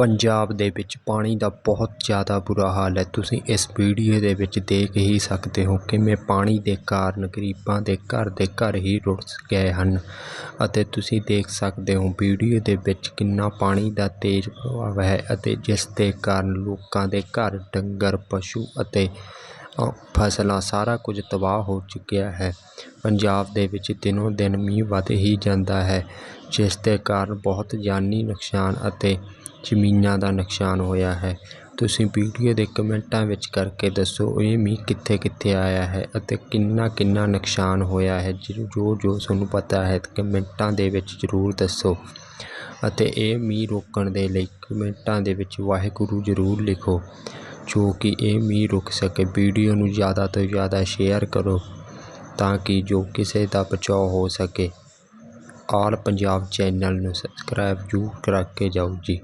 ਪੰਜਾਬ ਦੇ ਵਿੱਚ ਪਾਣੀ ਦਾ ਬਹੁਤ ਜ਼ਿਆਦਾ ਬੁਰਾ ਹਾਲ ਹੈ। ਤੁਸੀਂ ਇਸ ਵੀਡੀਓ ਦੇ ਵਿੱਚ ਦੇਖ ਹੀ ਸਕਦੇ ਹੋ ਕਿਵੇਂ ਪਾਣੀ ਦੇ ਕਾਰਨ ਗਰੀਬਾਂ ਦੇ ਘਰ ਦੇ ਘਰ ਹੀ ਰੁੜ ਗਏ ਹਨ ਅਤੇ ਤੁਸੀਂ ਦੇਖ ਸਕਦੇ ਹੋ ਵੀਡੀਓ ਦੇ ਵਿੱਚ ਕਿੰਨਾ ਪਾਣੀ ਦਾ ਤੇਜ਼ ਪ੍ਰਭਾਵ ਹੈ ਅਤੇ ਜਿਸ ਦੇ ਕਾਰਨ ਲੋਕਾਂ ਦੇ ਘਰ ਡੰਗਰ, ਪਸ਼ੂ ਅਤੇ ਫਸਲਾਂ ਸਾਰਾ ਕੁਝ ਤਬਾਹ ਹੋ ਚੁੱਕਿਆ ਹੈ। ਪੰਜਾਬ ਦੇ ਵਿੱਚ ਦਿਨੋਂ ਦਿਨ ਮੀਂਹ ਵੱਧ ਹੀ ਜਾਂਦਾ ਹੈ, ਜਿਸ ਦੇ ਕਾਰਨ ਬਹੁਤ ਜਾਨੀ ਨੁਕਸਾਨ ਅਤੇ ਜ਼ਮੀਨਾਂ ਦਾ ਨੁਕਸਾਨ ਹੋਇਆ ਹੈ। ਤੁਸੀਂ ਵੀਡੀਓ ਦੇ ਕਮੈਂਟਾਂ ਵਿੱਚ ਕਰਕੇ ਦੱਸੋ, ਇਹ ਮੀਂਹ ਕਿੱਥੇ ਕਿੱਥੇ ਆਇਆ ਹੈ ਅਤੇ ਕਿੰਨਾ ਕਿੰਨਾ ਨੁਕਸਾਨ ਹੋਇਆ ਹੈ। ਜੋ ਜੋ ਜੋ ਤੁਹਾਨੂੰ ਪਤਾ ਹੈ, ਕਮੈਂਟਾਂ ਦੇ ਵਿੱਚ ਜ਼ਰੂਰ ਦੱਸੋ ਅਤੇ ਇਹ ਮੀਂਹ ਰੋਕਣ ਦੇ ਲਈ ਕਮੈਂਟਾਂ ਦੇ ਵਿੱਚ ਵਾਹਿਗੁਰੂ ਜ਼ਰੂਰ ਲਿਖੋ। ਜੋ ਕਿ ਇਹ ਮੀਂਹ ਰੁਕ ਸਕੇ। ਵੀਡੀਓ ਨੂੰ ਜ਼ਿਆਦਾ ਤੋਂ ਜ਼ਿਆਦਾ ਸ਼ੇਅਰ ਕਰੋ ਤਾਂ ਕਿ ਜੋ ਕਿਸੇ ਦਾ ਬਚਾਅ ਹੋ ਸਕੇ। ਆਲ ਪੰਜਾਬ ਚੈਨਲ ਨੂੰ ਸਬਸਕ੍ਰਾਈਬ ਜ਼ਰੂਰ ਕਰਕੇ ਜਾਓ ਜੀ।